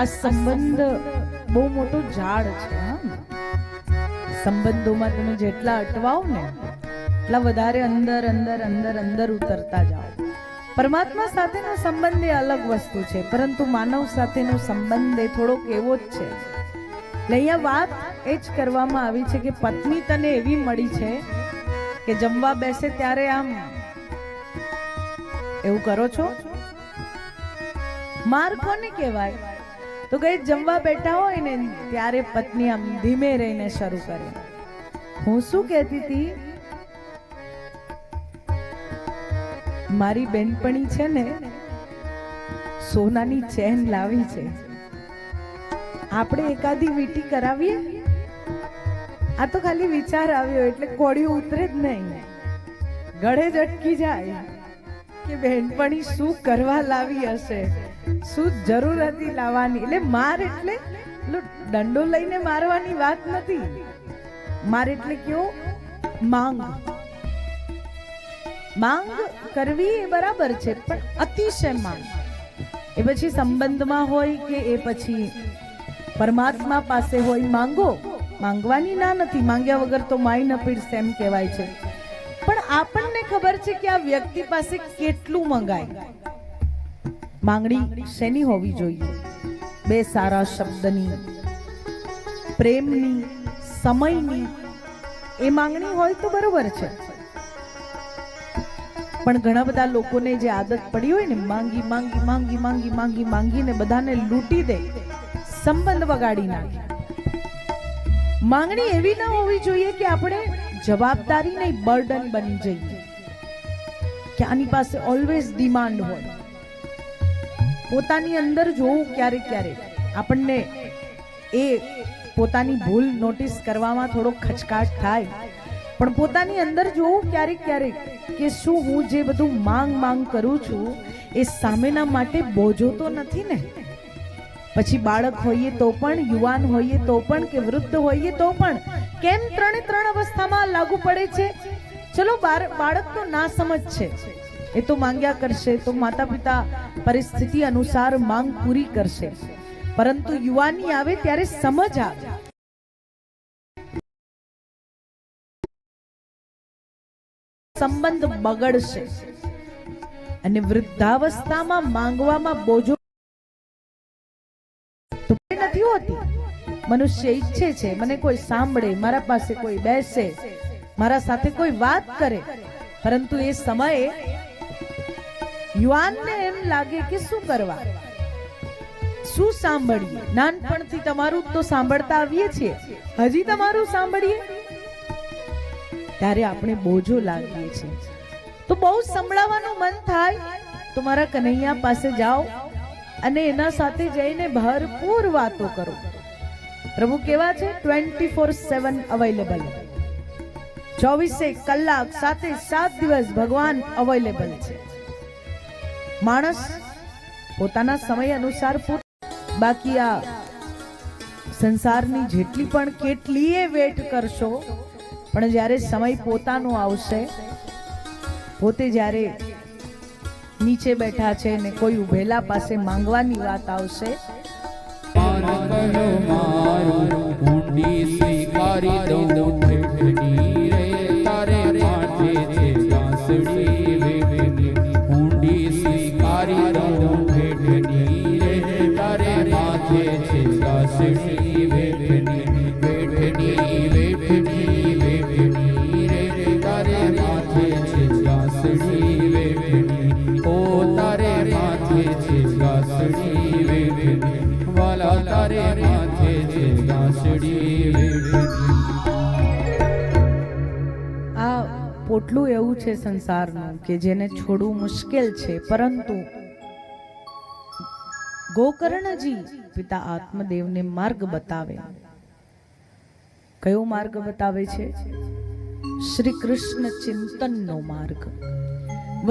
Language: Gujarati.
આ સંબંધ બહુ મોટો ઝાડ છે સંબંધોમાં તમે જેટલા અટવાઓ ને, એટલા વધારે અંદર અંદર અંદર અંદર ઉતરતા જાઓ. પરમાત્મા સાથેનો સંબંધ એ અલગ વસ્તુ છે, પરંતુ માનવ સાથેનો સંબંધ એ થોડોક એવો જ છે. એટલે અહીંયા વાત એ જ કરવામાં આવી છે કે પત્ની તને એવી મળી છે કે જમવા બેસે ત્યારે આમ, એવું કરો છો? માર કોને કહેવાય. તો કઈ જમવા બેઠા હોય ને, ત્યારે પત્ની આમ ધીમે રહીને શરૂ કરે. હું શું કહેતી હતી? મારી બેનપણી છે ને, સોનાની ચેન લાવી છે. આપણે એકાદી વીટી કરાવીએ? આ તો ખાલી વિચાર આવ્યો, એટલે કોડિયું ઉતરે જ નહીં. ગળે જ અટકી જાય કે બેનપણી શું કરવા લાવી હશે? શું જરૂર હતી લાવવાની? એટલે માર એટલે દંડો લઈને મારવાની વાત નથી. માર એટલે કયો? માંગ. માંગ કરવી એ બરાબર છે, પણ અતિશય માંગ. એ પછી સંબંધમાં હોય કે એ પછી પરમાત્મા પાસે હોય, માંગો. માંગવાની ના નથી, માંગ્યા વગર તો માય ન પીડશે એમ કહેવાય છે. પણ આપણને ખબર છે કે આ વ્યક્તિ પાસે કેટલું મંગાય. માંગણી શેની હોવી જોઈએ? બે સારા શબ્દની, પ્રેમની, સમયની, એ માંગણી હોય તો બરોબર છે. પણ ઘણા બધા લોકોને જે આદત પડી હોય ને, માંગી માંગી માંગી માંગી માંગી, માંગીને બધાને લૂંટી દે, સંબંધ વગાડી નાખે. માંગણી એવી ના હોવી જોઈએ કે આપણે જવાબદારી નહીં, બર્ડન બની જઈએ. કે આની પાસે ઓલવેઝ ડિમાન્ડ હોય. પોતાની અંદર જોવું ક્યારેક ક્યારેક. આપણને એ પોતાની ભૂલ નોટિસ કરવામાં થોડો ખચકાટ થાય. પણ પોતાની અંદર જોવું ક્યારેક ક્યારેક કે શું હું જે બધું માંગ માંગ કરું છું, એ સામેના માટે બોજો તો નથી ને. પછી બાળક હોઈએ તો પણ, યુવાન હોઈએ તો પણ કે વૃદ્ધ હોઈએ તો પણ, કેમ ત્રણે ત્રણ અવસ્થામાં લાગુ પડે છે? ચલો બાળક તો ના સમજ છે. એ તો માંગ્યા કરશે, તો માતા પિતા પરિસ્થિતિ અનુસાર માંગ પૂરી કરશે. પરંતુ યુવાની આવે ત્યારે સમજ આવે. સંબંધ બગડશે. અને વૃદ્ધાવસ્થામાં માંગવામાં બોજો નથી હોતી. મનુષ્ય ઈચ્છે છે, મને કોઈ સાંભળે, મારા પાસે કોઈ બેસે, મારા સાથે કોઈ વાત કરે. પરંતુ એ સમયે યુવાનને એમ લાગે કે શું કરવા? શું સાંભળીએ? નાનપણથી તમારું તો સાંભળતા આવીએ છીએ. હજી તમારું સાંભળીએ? ત્યારે આપણે બોજો લાગીએ છીએ. તો બહુ સંભળાવવાનું મન થાય તો મારા કનૈયા પાસે જાઓ અને એના સાથે જઈને ભરપૂર વાતો કરો. પ્રભુ કેવા છે? Twenty four seven available. ચોવીસે કલાક સાથે સાત દિવસ ભગવાન અવેલેબલ છે. માણસ પોતાના સમય અનુસાર બાકી આ સંસારની જેટલી પણ કેટલીય વેટ કરશો, પણ જ્યારે સમય પોતાનો આવશે, પોતે જ્યારે નીચે બેઠા છે ને કોઈ ઉભેલા પાસે માંગવાની વાત આવશે આ પોટલું એવું છે સંસારનું કે જેને છોડવું મુશ્કેલ છે, પરંતુ ગોકર્ણજી પિતા આત્મદેવને માર્ગ બતાવે. કયો માર્ગ બતાવે છે? શ્રી કૃષ્ણ ચિંતનનો માર્ગ.